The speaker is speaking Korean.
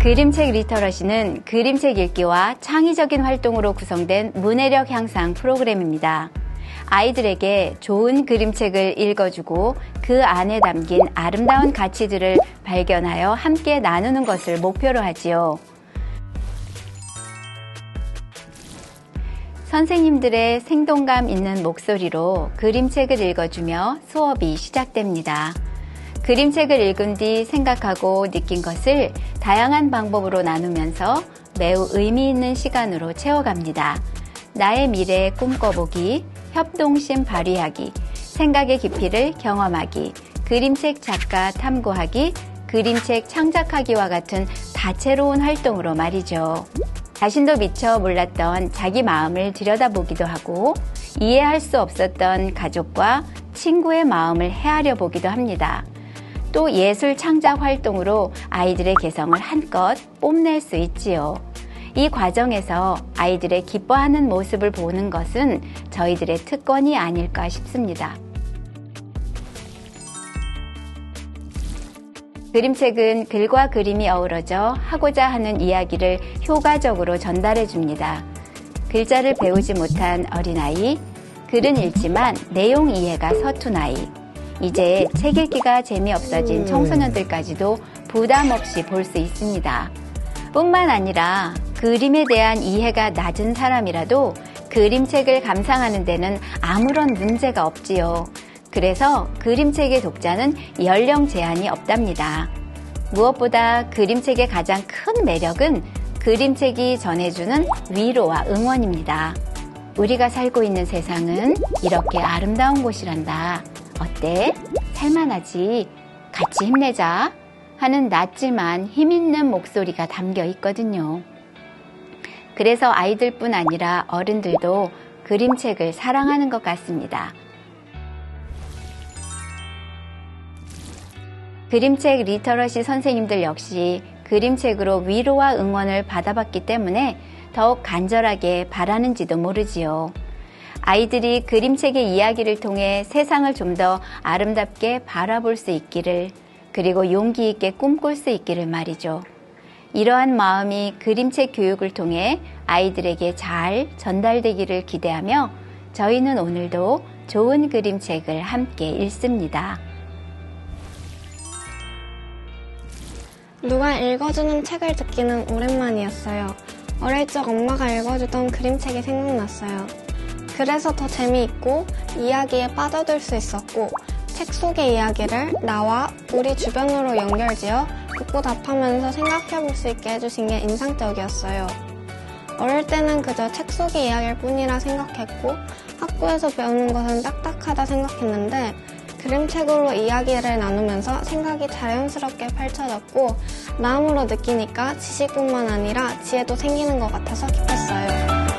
그림책 리터러시는 그림책 읽기와 창의적인 활동으로 구성된 문해력 향상 프로그램입니다. 아이들에게 좋은 그림책을 읽어주고 그 안에 담긴 아름다운 가치들을 발견하여 함께 나누는 것을 목표로 하지요. 선생님들의 생동감 있는 목소리로 그림책을 읽어주며 수업이 시작됩니다. 그림책을 읽은 뒤 생각하고 느낀 것을 다양한 방법으로 나누면서 매우 의미 있는 시간으로 채워갑니다. 나의 미래 꿈꿔보기, 협동심 발휘하기, 생각의 깊이를 경험하기, 그림책 작가 탐구하기, 그림책 창작하기와 같은 다채로운 활동으로 말이죠. 자신도 미처 몰랐던 자기 마음을 들여다보기도 하고 이해할 수 없었던 가족과 친구의 마음을 헤아려 보기도 합니다. 또 예술 창작 활동으로 아이들의 개성을 한껏 뽐낼 수 있지요. 이 과정에서 아이들의 기뻐하는 모습을 보는 것은 저희들의 특권이 아닐까 싶습니다. 그림책은 글과 그림이 어우러져 하고자 하는 이야기를 효과적으로 전달해 줍니다. 글자를 배우지 못한 어린아이, 글은 읽지만 내용 이해가 서툰 아이, 이제 책 읽기가 재미없어진 청소년들까지도 부담 없이 볼 수 있습니다. 뿐만 아니라 그림에 대한 이해가 낮은 사람이라도 그림책을 감상하는 데는 아무런 문제가 없지요. 그래서 그림책의 독자는 연령 제한이 없답니다. 무엇보다 그림책의 가장 큰 매력은 그림책이 전해주는 위로와 응원입니다. 우리가 살고 있는 세상은 이렇게 아름다운 곳이란다. 어때? 살만하지? 같이 힘내자. 하는 낮지만 힘있는 목소리가 담겨 있거든요. 그래서 아이들뿐 아니라 어른들도 그림책을 사랑하는 것 같습니다. 그림책 리터러시 선생님들 역시 그림책으로 위로와 응원을 받아봤기 때문에 더욱 간절하게 바라는지도 모르지요. 아이들이 그림책의 이야기를 통해 세상을 좀 더 아름답게 바라볼 수 있기를 그리고 용기 있게 꿈꿀 수 있기를 말이죠. 이러한 마음이 그림책 교육을 통해 아이들에게 잘 전달되기를 기대하며 저희는 오늘도 좋은 그림책을 함께 읽습니다. 누가 읽어주는 책을 듣기는 오랜만이었어요. 어릴 적 엄마가 읽어주던 그림책이 생각났어요. 그래서 더 재미있고 이야기에 빠져들 수 있었고 책 속의 이야기를 나와 우리 주변으로 연결지어 듣고 답하면서 생각해 볼 수 있게 해주신 게 인상적이었어요. 어릴 때는 그저 책 속의 이야기일 뿐이라 생각했고 학교에서 배우는 것은 딱딱하다 생각했는데 그림책으로 이야기를 나누면서 생각이 자연스럽게 펼쳐졌고 마음으로 느끼니까 지식뿐만 아니라 지혜도 생기는 것 같아서 기뻤어요.